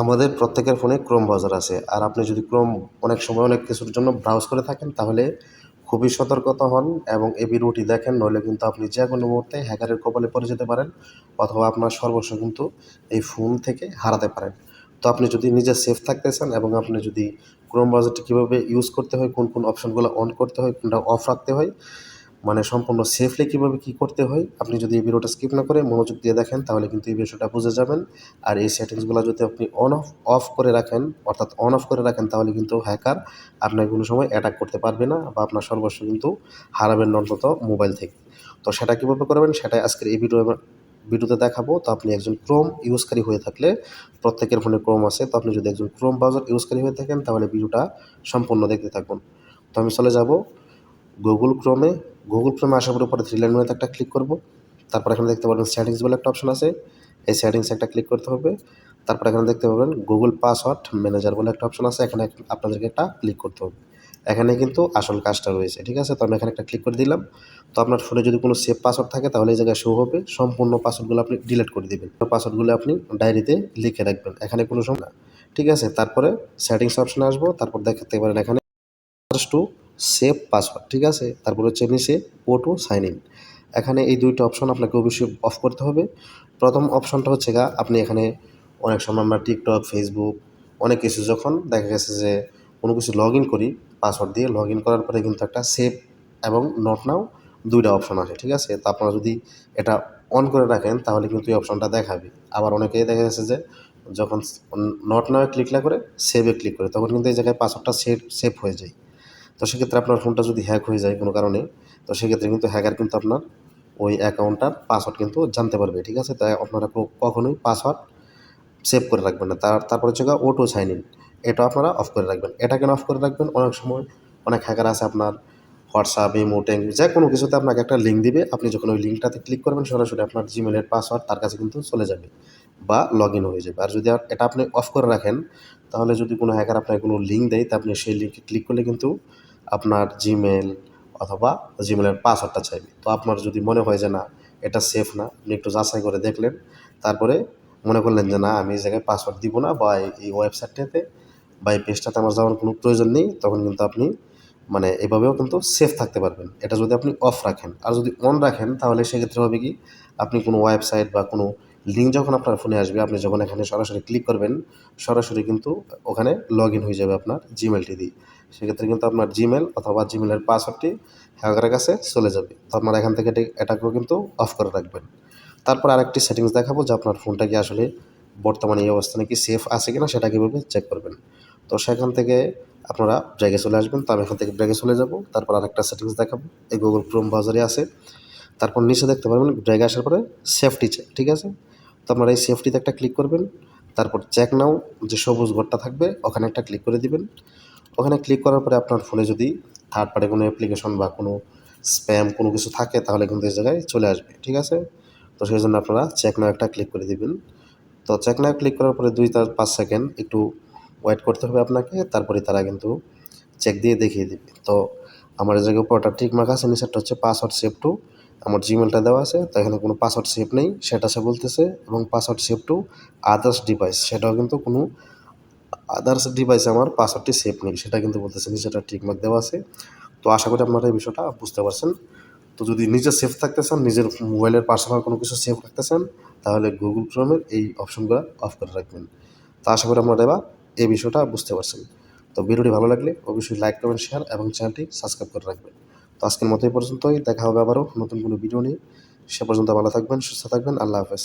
আমাদের প্রত্যেকের ফোনে ক্রোম ব্রাউজার আছে। আর আপনি যদি ক্রোম অনেক সময় অনেক কিছুর জন্য ব্রাউজ করে থাকেন, তাহলে খুবই সতর্কতা হন এবং এই ভিডিওটি দেখেন, নইলে কিন্তু আপনি যে কোনো মুহূর্তে হ্যাকারের কপালে পড়ে যেতে পারেন অথবা আপনার সর্বস্ব কিন্তু এই ফোন থেকে হারাতে পারেন। তো আপনি যদি নিজে সেফ থাকতে চান এবং আপনি যদি ক্রোম ব্রাউজারটি কীভাবে ইউজ করতে হয়, কোন কোন অপশনগুলো অন করতে হয়, কোনটা অফ রাখতে হয় মানে সম্পূর্ণ সেফলি কীভাবে কী করতে হয়, আপনি যদি এই ভিডিওটা স্কিপ না করে মনোযোগ দিয়ে দেখেন, তাহলে কিন্তু এই বিষয়টা বুঝে যাবেন। আর এই সেটিংসগুলো যদি আপনি অন অফ অফ করে রাখেন, অর্থাৎ অন অফ করে রাখেন, তাহলে কিন্তু হ্যাকার আপনাকে কোনো সময় অ্যাটাক করতে পারবে না বা আপনার সর্বস্ব কিন্তু হারাবেন অন্তত মোবাইল থেকে। তো সেটা কীভাবে করবেন, সেটাই আজকের এই ভিডিও ভিডিওতে দেখাবো। তো আপনি একজন ক্রোম ইউজকারী হয়ে থাকলে, প্রত্যেকের ফোনে ক্রোম আছে, তো আপনি যদি একজন ক্রোম ব্রাউজার ইউজকারী হয়ে থাকেন, তাহলে ভিডিওটা সম্পূর্ণ দেখতে থাকুন। তো আমি চলে যাব গুগল ক্রোমে গুগল ক্রোমে আসার পরে উপরে থ্রি লাইন মেনুতে একটা ক্লিক করব। তারপর এখানে দেখতে পাবেন সেটিংস বলে একটা অপশন আছে। এই সেটিংস একটা ক্লিক করতে হবে। তারপর এখানে দেখতে পাবেন গুগল পাসওয়ার্ড ম্যানেজার বলে একটা অপশন আছে। এখানে আপনাদেরকে একটা ক্লিক করতে হবে। এখানে কিন্তু আসল কাজটা রয়েছে, ঠিক আছে? তো আমি এখানে একটা ক্লিক করে দিলাম। তো আপনার ফোনে যদি কোনো সেভ পাসওয়ার্ড থাকে, তাহলে এই জায়গায় শো হবে। সম্পূর্ণ পাসওয়ার্ডগুলো আপনি ডিলিট করে দেবেন। পাসওয়ার্ডগুলো আপনি ডায়েরিতে লিখে রাখবেন। এখানে কোনো সময় ঠিক আছে? তারপরে সেটিংস অপশানে আসব। তারপর দেখতে পারেন এখানে টু সেভ পাসওয়ার্ড ঠিক আছে? তারপর হচ্ছে নিচে ও টু সাইন ইন এখানে এই দুইটা অপশন আপনাকে অবশ্যই অফ করতে হবে। প্রথম অপশনটা হচ্ছে গা, আপনি এখানে অনেক সময় আমরা টিকটক ফেসবুক অনেক কিছু যখন দেখা গেছে যে কোনো কিছু লগ ইন করি পাসওয়ার্ড দিয়ে লগ ইন করার পরে কিন্তু একটা সেভ এবং নট নাও দুইটা অপশন আসে, ঠিক আছে? তো আপনারা যদি এটা অন করে রাখেন, তাহলে কিন্তু এই অপশনটা দেখাবে। আবার অনেকেই দেখা গেছে যে যখন নট নাও ক্লিক না করে সেভে ক্লিক করে, তখন কিন্তু এই জায়গায় পাসওয়ার্ডটা সেভ সেভ হয়ে যায়। তো সেক্ষেত্রে আপনার ফোনটা যদি হ্যাক হয়ে যায় কোনো কারণে, তো সেক্ষেত্রে কিন্তু হ্যাকার কিন্তু আপনার ওই অ্যাকাউন্টটার পাসওয়ার্ড কিন্তু জানতে পারবে, ঠিক আছে? তাই আপনারা কখনোই পাসওয়ার্ড সেভ করে রাখবেন না। তার তারপর হচ্ছে ওটো সাইন ইন এটা আপনারা অফ করে রাখবেন। এটা কেন অফ করে রাখবেন? অনেক সময় অনেক হ্যাকার আছে আপনার হোয়াটসঅ্যাপ ইমো ট্যাং যে কোনো কিছুতে আপনাকে একটা লিঙ্ক দিবে। আপনি যখন ওই লিঙ্কটাতে ক্লিক করবেন, সরাসরি আপনার জিমেলের পাসওয়ার্ড তার কাছে কিন্তু চলে যাবে। বা লগ ইন হয়ে যাবে। আর যদি এটা আপনি অফ করে রাখেন, তাহলে যদি কোনো হ্যাকার আপনাকে কোনো লিঙ্ক দেয়, তা আপনি সেই লিঙ্কে ক্লিক করলে কিন্তু আপনার জিমেল অথবা জিমেলের পাসওয়ার্ডটা চাইবে। তো আপনার যদি মনে হয় যে না, এটা সেফ না, আপনি একটু যাচাই করে দেখলেন, তারপরে মনে করলেন যে না, আমি এই জায়গায় পাসওয়ার্ড দিব না বা এই ওয়েবসাইটটাতে বা এই পেজটাতে আমার যাওয়ার কোনো প্রয়োজন নেই, তখন কিন্তু আপনি মানে এভাবেও কিন্তু সেফ থাকতে পারবেন। এটা যদি আপনি অফ রাখেন। আর যদি অন রাখেন, তাহলে সেক্ষেত্রে হবে কি, আপনি কোনো ওয়েবসাইট বা কোনো লিঙ্ক যখন আপনার ফোনে আসবে, আপনি যখন এখানে সরাসরি ক্লিক করবেন, সরাসরি কিন্তু ওখানে লগ ইন হয়ে যাবে আপনার জিমেলটি দিয়ে। সেক্ষেত্রে কিন্তু আপনার জিমেল অথবা জিমেলের পাসওয়ার্ডটি হ্যাকারের কাছে চলে যাবে। তো আপনার এখান থেকে এটাকেও কিন্তু অফ করে রাখবেন। তারপর আরেকটি সেটিংস দেখাবো, যে আপনার ফোনটা কি আসলে বর্তমানে এই অবস্থানে কি সেফ আছে কিনা সেটা কীভাবে চেক করবেন। তো সেখান থেকে আপনারা ব্রেকে চলে আসবেন। তো আমি এখান থেকে ব্রেকে চলে যাব। তারপর আরেকটা সেটিংস দেখাবো। এই গুগল ক্রোম ব্রাউজারে আছে। তারপর নিচে দেখতে পারবেন ব্রেকে আসার পরে সেফটি চেক ঠিক আছে? তো আপনারা এই সেফটিতে একটা ক্লিক করবেন, তারপর চেক নাও যে সবুজ ঘরটা থাকবে, ওখানে একটা ক্লিক করে দিবেন। ওখানে ক্লিক করার পরে আপনার ফোনে যদি থার্ড পার্টি কোনো অ্যাপ্লিকেশন বা কোনো স্প্যাম কোনো কিছু থাকে, তাহলে কিন্তু এই জায়গায় চলে আসবে, ঠিক আছে? তো সেই জন্য আপনারা চেক নাও একটা ক্লিক করে দিবেন। তো চেক নাও ক্লিক করার পরে দুই তার পাঁচ সেকেন্ড একটু ওয়েট করতে হবে আপনাকে, তারপরে তারা কিন্তু চেক দিয়ে দেখিয়ে দেবে। তো আমার এই জায়গায় উপরটা ঠিক মার্ক আছে, নিচেরটা হচ্ছে পাসওয়ার্ড সেভ টু আমার জিমেলটা দেওয়া আছে, তো এখানে কোনো পাসওয়ার্ড সেভ নেই, সেটা সে বলতেছে এবং password save to others device সেটাও কিন্তু কোনো আদার্স ডিভাইসে আমার পাসওয়ার্ডটি সেভ নেই, সেটা কিন্তু বলতেছে নিচেটা ঠিকমাক দেওয়া আছে। তো আশা করি আপনারা এই বিষয়টা বুঝতে পারছেন। তো যদি নিজে সেফ থাকতে চান, নিজের মোবাইলের পার্সোনাল কোনো কিছু সেভ রাখতে চান, তাহলে গুগল ক্রোমের এই অপশনগুলো অফ করে রাখবেন। তো আশা করি আপনারা এবার এই বিষয়টা বুঝতে পারছেন। তো ভিডিওটি ভালো লাগলে অবশ্যই লাইক করবেন শেয়ার এবং চ্যানেলটি সাবস্ক্রাইব করে রাখবেন। তো আজকের মতো এই পর্যন্তই। দেখা হবে আবারও নতুন কোনো ভিডিও নিয়ে। সে পর্যন্ত ভালো থাকবেন, সুস্থ থাকবেন। আল্লাহ হাফেজ।